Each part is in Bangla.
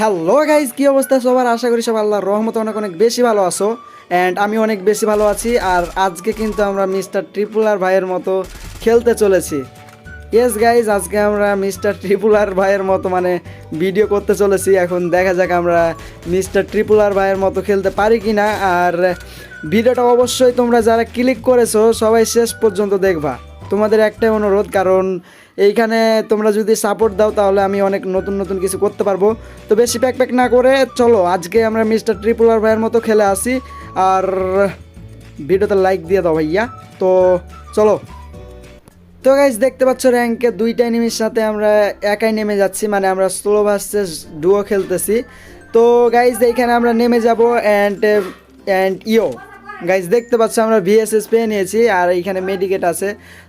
হ্যালো গাইজ কী অবস্থা সবার? আশা করি সব আল্লাহ রহমত অনেক অনেক বেশি ভালো আছো। অ্যান্ড আমি অনেক বেশি ভালো আছি, আর আজকে কিন্তু আমরা মিস্টার ট্রিপুলার ভাইয়ের মতো খেলতে চলেছি। ইয়েস গাইজ আজকে আমরা মিস্টার ট্রিপুলার ভাইয়ের মতো মানে ভিডিও করতে চলেছি। এখন দেখা যাক আমরা মিস্টার ট্রিপুলার ভাইয়ের মতো খেলতে পারি কি না আর ভিডিওটা অবশ্যই তোমরা যারা ক্লিক করেছ, সবাই শেষ পর্যন্ত দেখবা। তোমাদের একটাই অনুরোধ, কারণ এইখানে তোমরা যদি সাপোর্ট দাও, তাহলে আমি অনেক নতুন নতুন কিছু করতে পারব। তো বেশি প্যাক প্যাক না করে, চলো, আজকে আমরা মিস্টার ট্রিপুলার ভাইয়ের মতো খেলে আসি। আর ভিডিওতে লাইক দিয়ে দাও ভাইয়া। তো চলো। তো গাইজ দেখতে পাচ্ছ র্যাঙ্কে দুইটা এনিমির সাথে আমরা একাই নেমে যাচ্ছি। মানে আমরা স্লো ভার্সেস ডুও খেলতেছি। তো গাইজ এইখানে আমরা নেমে যাব অ্যান্ড অ্যান্ড ইও গাইজ দেখতে পাচ্ছ, আমরা ভিএসএস পেয়ে নিয়েছি আর এইখানে মেডিকেট আছে।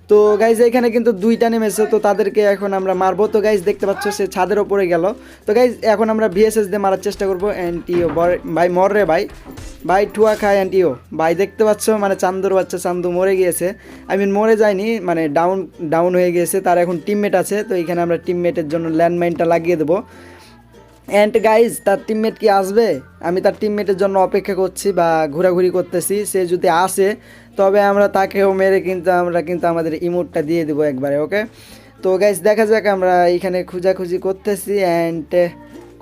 তো গাইজ এখানে কিন্তু দুইটা নেমেছে তো তাদেরকে এখন আমরা মারবো। তো গাইজ দেখতে পাচ্ছ, সে ছাদের ওপরে গেল। তো গাইজ এখন আমরা ভিএসএস দিয়ে মারার চেষ্টা করব। অ্যান্ড ইও ভাই, মর রে ভাই। ভাই টুয়া খায় অ্যান্ড ইও ভাই, দেখতে পাচ্ছ মানে চান্দুর বাচ্চা, চান্দু মরে গিয়েছে। আই মিন মরে যায়নি মানে ডাউন ডাউন হয়ে গিয়েছে। তার এখন টিমমেট আছে, তো এখানে আমরা টিমমেটের জন্য ল্যান্ডমাইনটা লাগিয়ে দেবো। অ্যান্ড গাইজ তার টিমমেট কি আসবে? আমি তার টিমমেটের জন্য অপেক্ষা করছি বা ঘোরাঘুরি করতেছি। সে যদি আসে, তবে আমরা তাকেও মেরে কিন্তু আমরা কিন্তু আমাদের ইমোটটা দিয়ে দেবো একবারে ওকে তো গাইজ দেখা যাক আমরা এখানে খুঁজাখুঁজি করতেছি অ্যান্ড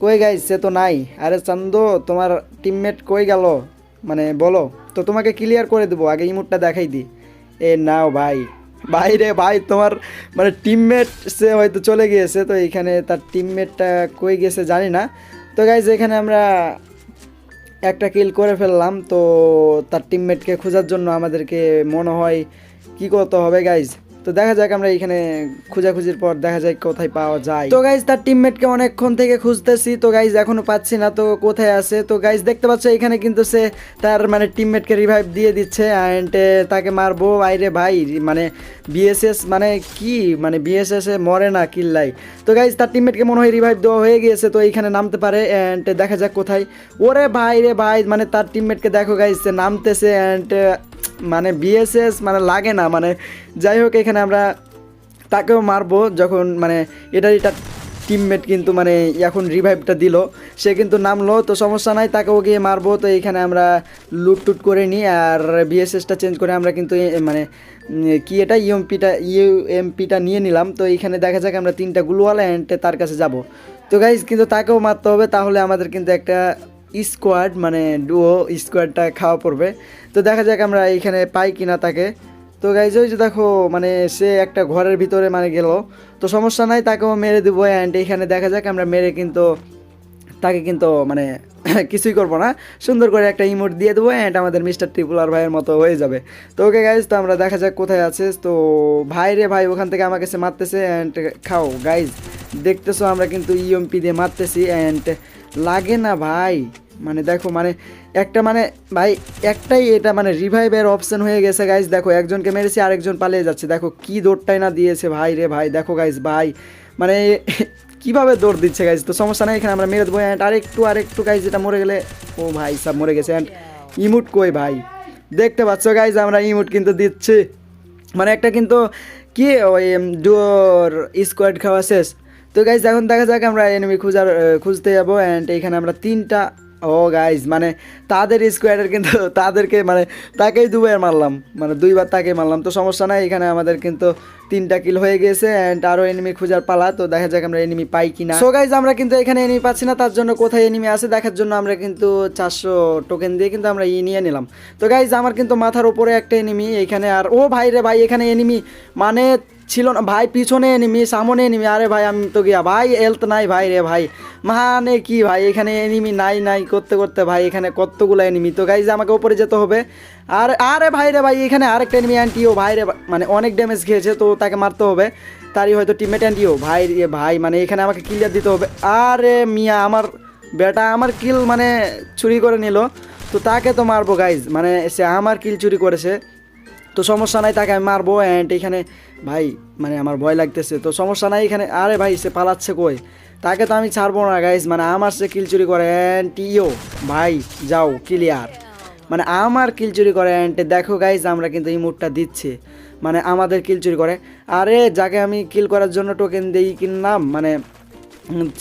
কই গাইজ সে তো নাই। আরে চান্দো, তোমার টিমমেট কই গেল? মানে বলো। তো তোমাকে ক্লিয়ার করে দেবো, আগে ইমোটটা দেখাই দিই এ নাও ভাই। ভাই রে ভাই, তোমার মানে টিমমেট সে হয়তো চলে গিয়েছে, তো এখানে তার টিমমেটটা কই গেছে জানি না। তো গাইজ এখানে আমরা একটা কিল করে ফেললাম, তো তার টিমমেটকে খোঁজার জন্য আমাদেরকে মনে হয় কি করতে হবে গাইজ তো দেখা যাক আমরা এখানে খোঁজাখুঁজির পর দেখা যায় কোথায় পাওয়া যায়। তো গাইজ তার টিমমেটকে অনেকক্ষণ থেকে খুঁজতেছি। তো গাইজ এখনও পাচ্ছি না। তো কোথায় আছে? তো গাইজ দেখতে পাচ্ছ এখানে কিন্তু সে তার মানে টিমমেটকে রিভাইভ দিয়ে দিচ্ছে অ্যান্ড তাকে মারবো। বাইরে ভাই মানে বিএসএস মানে কি? মানে বিএসএস এ মরে না কিল্লাই তো গাইজ তার টিমমেটকে মনে হয় রিভাইভ দেওয়া হয়ে গিয়েছে। তো এইখানে নামতে পারে অ্যান্ড দেখা যাক কোথায়। ওরে ভাই রে ভাই মানে তার টিমমেটকে দেখো গাইজ সে নামতেছে অ্যান্ড মানে বিএসএস মানে লাগে না মানে যাই হোক এখানে আমরা তাকেও মারবো যখন মানে এটা এটা টিমমেট কিন্তু মানে এখন রিভাইভটা দিল। সে কিন্তু নামলো, তো সমস্যা নাই, তাকেও গিয়ে মারবো। তো এইখানে আমরা লুট টুট করে নিই আর বিএসএসটা চেঞ্জ করে আমরা কিন্তু মানে কি এটা ইউএমপিটা ইউএমপিটা নিয়ে নিলাম। তো এইখানে দেখা যাক আমরা তিনটা গুলওয়ালা অ্যান্ড তার কাছে যাব। তো গাইজ কিন্তু তাকেও মারতে হবে, তাহলে আমাদের কিন্তু একটা স্কোয়াড মানে ডুও স্কোয়াডটা খাওয়া পড়বে। তো দেখা যাক আমরা এইখানে পাই কিনা তাকে। তো গাইজ ওই যে দেখো মানে সে একটা ঘরের ভিতরে মানে গেল। তো সমস্যা নাই, তাকেও মেরে দেবো অ্যান্ড এইখানে দেখা যাক আমরা মেরে কিন্তু তাকে কিন্তু মানে কিছুই করব না। সুন্দর করে একটা ইমোট দিয়ে দেবো অ্যান্ড আমাদের মিস্টার ট্রিপুলার ভাইয়ের মতো হয়ে যাবে। তো ওকে গাইজ তো আমরা দেখা যাক কোথায় আছে। তো ভাই রে ভাই, ওখান থেকে আমাকে সে মারতেছে অ্যান্ড খাও। গাইজ দেখতেছো আমরা কিন্তু ইএমপি দিয়ে মারতেছি অ্যান্ড লাগে না ভাই। মানে দেখো মানে একটা মানে ভাই, একটাই এটা মানে রিভাইভের অপশন হয়ে গেছে গাইজ দেখো, একজনকে মেরেছি, আরেকজন পালিয়ে যাচ্ছে। দেখো, কি দৌড়টাই না দিয়েছে ভাই রে ভাই। দেখো গাইজ ভাই মানে কীভাবে দৌড় দিচ্ছে গাইজ তো সমস্যা নেই, এখানে আমরা মেরে দেবো। অ্যান্ড আরেকটু আরেকটু গাইজ যেটা মরে গেলে, ও ভাই, সব মরে গেছে। অ্যান্ড ইমুট কই ভাই? দেখতে পাচ্ছ গাইজ আমরা ইমুট কিন্তু দিচ্ছি। মানে একটা কিন্তু, কি ওই ডুয়োর স্কোয়াড খাওয়া শেষ। তো গাইজ এখন দেখা যাক আমরা এনিমি খুঁজার খুঁজতে যাব অ্যান্ড এখানে আমরা তিনটা, ও গাইজ মানে তাদের স্কোয়াডের কিন্তু তাদেরকে মানে তাকেই দুবার মারলাম। মানে দুইবার তাকে মারলাম। তো সমস্যা নাই, এখানে আমাদের কিন্তু তিনটা কিল হয়ে গেছে অ্যান্ড আরও এনিমি খোঁজার পালা। তো দেখা যাক আমরা এনিমি পাই কি না সো গাইজ আমরা কিন্তু এখানে এনিমি পাচ্ছি না, তার জন্য কোথায় এনিমি আছে দেখার জন্য আমরা কিন্তু চারশো টোকেন দিয়ে কিন্তু আমরা ই নিয়ে নিলাম। তো গাইজ আমার কিন্তু মাথার উপরে একটা এনিমি এখানে আর, ও ভাই রে ভাই, এখানে এনিমি মানে ছিল না। ভাই, পিছনে এনিমি সামনে এনিমি আরে ভাই, আমি তো গিয়া, ভাই হেলথ নাই ভাই রে ভাই। মানে কি ভাই, এখানে এনিমি নাই নাই করতে করতে ভাই, এখানে কতগুলো এনিমি তো গাইজ আমাকে ওপরে যেতে হবে। আর, আরে ভাই রে ভাই, এখানে আরেকটা এনিমি অ্যান্টিও ভাই রে মানে অনেক ড্যামেজ খেয়েছে, তো তাকে মারতে হবে। তারই হয়তো টিমমেট অ্যান্টিও ভাই রে ভাই মানে এখানে আমাকে ক্লিয়ার দিতে হবে। আরে মিয়া, আমার বেটা আমার কিল মানে চুরি করে নিল। তো তাকে তো মারবো গাইজ মানে সে আমার কিল চুরি করেছে। তো সমস্যা নাই, তাকে আমি মারবো অ্যান্ড এখানে ভাই মানে আমার ভয় লাগতেছে। তো সমস্যা নাই, এখানে, আরে ভাই, সে পালাচ্ছে কই? তাকে তো আমি ছাড়বো না গাইজ মানে আমার সে কিল চুরি করে অ্যান্ড ইও ভাই, যাও ক্লিয়ার মানে আমার কিল চুরি করে অ্যান্ড দেখো গাইজ আমরা কিন্তু এই মুডটা দিচ্ছি। মানে আমাদের কিল চুরি করে। আরে, যাকে আমি কিল করার জন্য টোকেন দিই কিনলাম মানে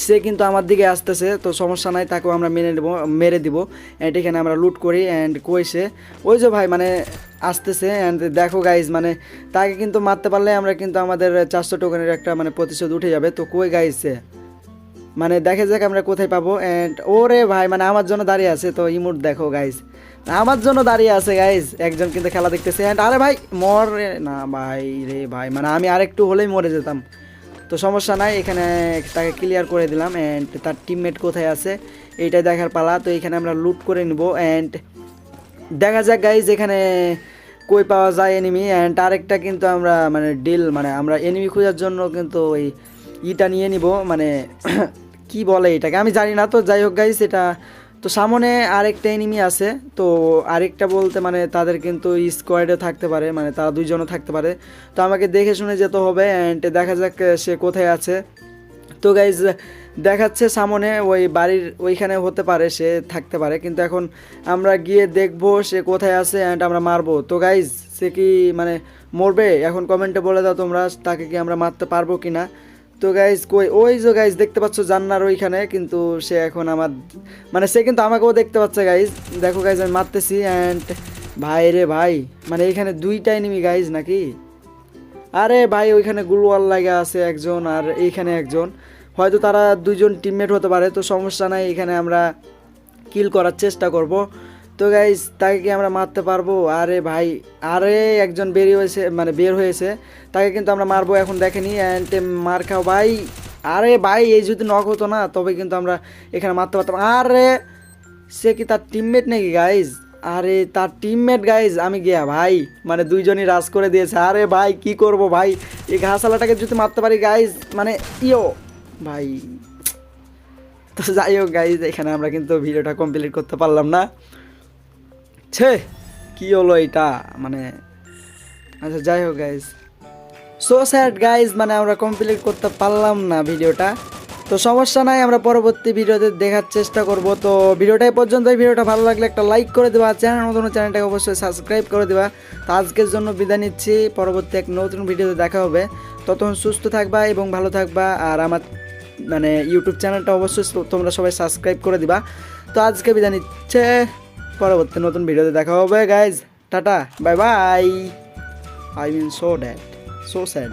সে কিন্তু আমার দিকে আসতেছে, তো সমস্যা নাই, তাকেও আমরা মেনে নেব, মেরে দিব। অ্যান্ড এখানে আমরা লুট করি অ্যান্ড কইছে, ওই যে ভাই মানে আসতেছে অ্যান্ড দেখো গাইজ মানে তাকে কিন্তু মারতে পারলে আমরা কিন্তু আমাদের চারশো টোকেনের একটা মানে প্রতিশোধ উঠে যাবে। তো কই গাইছে মানে দেখে যাক আমরা কোথায় পাবো অ্যান্ড ওরে ভাই মানে আমার জন্য দাঁড়িয়ে আছে, তো ইমোট দেখো গাইজ আমার জন্য দাঁড়িয়ে আছে গাইজ একজন কিন্তু খেলা দেখতেছে অ্যান্ড আরে ভাই, মর না ভাই রে ভাই মানে আমি আরেকটু হলেই মরে যেতাম। তো সমস্যা নাই, এখানে তাকে ক্লিয়ার করে দিলাম অ্যান্ড তার টিমমেট কোথায় আছে এইটা দেখার পালা। তো এখানে আমরা লুট করে নিব অ্যান্ড দেখা যাক গাইজ এখানে কই পাওয়া যায় এনিমি অ্যান্ড আরেকটা কিন্তু আমরা মানে ডিল মানে আমরা এনিমি খোঁজার জন্য কিন্তু ওই ইটা নিয়ে নিব মানে কি বলে এটাকে? আমি জানি না, তো যাই হোক গাইজ এটা তো সামনে আরেকটা এনিমি আছে, তো আরেকটা বলতে মানে তাদের কিন্তু স্কোয়াডে থাকতে পারে মানে তারা দুইজনও থাকতে পারে। তো আমাকে দেখে শুনে যেতে হবে অ্যান্ড দেখা যাক সে কোথায় আছে। তো গাইজ দেখাচ্ছে সামনে ওই বাড়ির, ওইখানে হতে পারে, সে থাকতে পারে। কিন্তু এখন আমরা গিয়ে দেখব সে কোথায় আছে অ্যান্ড আমরা মারবো। তো গাইজ সে কি মানে মরবে? এখন কমেন্টে বলে দাও তোমরা, তাকে কি আমরা মারতে পারব কি না তো গাইজ কই ওই যে গাইজ দেখতে পাচ্ছ জান্নার ওইখানে, কিন্তু সে এখন আমার মানে সে কিন্তু আমাকেও দেখতে পাচ্ছে গাইজ দেখো গাইজ আমি মারতেছি অ্যান্ড ভাই রে ভাই মানে এখানে দুইটা এনিমি গাইজ নাকি? আরে ভাই, ওইখানে গুলওয়াল লাগা আছে একজন আর এইখানে একজন। হয়তো তারা দুইজন টিমমেট হতে পারে, তো সমস্যা নাই, এখানে আমরা কিল করার চেষ্টা করব। তো গাইজ তাকে কি আমরা মারতে পারব? আরে ভাই, আরে একজন বেরিয়ে হয়েছে মানে বের হয়েছে। তাকে কিন্তু আমরা মারবো এখন, দেখেনি অ্যান্ড মার খাও ভাই। আরে ভাই, এই যদি নক হতো না, তবে কিন্তু আমরা এখানে মারতে পারতাম। আরে, সে কি তার টিমমেট নাকি গাইজ আরে তার টিমমেট গাইজ আমি গিয়া ভাই মানে দুইজনই রাজ করে দিয়েছে। আরে ভাই, কি করব ভাই? এই ঘাসালাটাকে যদি মারতে পারি গাইজ মানে ইয়ো, ভাই। তো যাই হোক গাইজ এখানে আমরা কিন্তু ভিডিওটা কমপ্লিট করতে পারলাম না। ছে, কি হলো এটা? মানে আচ্ছা যাই হোক গাইজ সো স্যাড গাইজ মানে আমরা কমপ্লিট করতে পারলাম না ভিডিওটা। তো সমস্যা নাই, আমরা পরবর্তী ভিডিওতে দেখার চেষ্টা করব। তো ভিডিওটা এই পর্যন্ত ভিডিওটা ভালো লাগলে একটা লাইক করে দেবা। চ্যানেল নতুন চ্যানেলটাকে অবশ্যই সাবস্ক্রাইব করে দেবা। তো আজকের জন্য বিদায় নিচ্ছি। পরবর্তী এক নতুন ভিডিওতে দেখা হবে। ততক্ষণ সুস্থ থাকবা এবং ভালো থাকবা। আর আমার মানে ইউটিউব চ্যানেলটা অবশ্যই তোমরা সবাই সাবস্ক্রাইব করে দিবা। তো আজকে বিদায় নিচ্ছে। পরবর্তী নতুন ভিডিওতে দেখা হবে guys tata bye bye I mean so dad so sad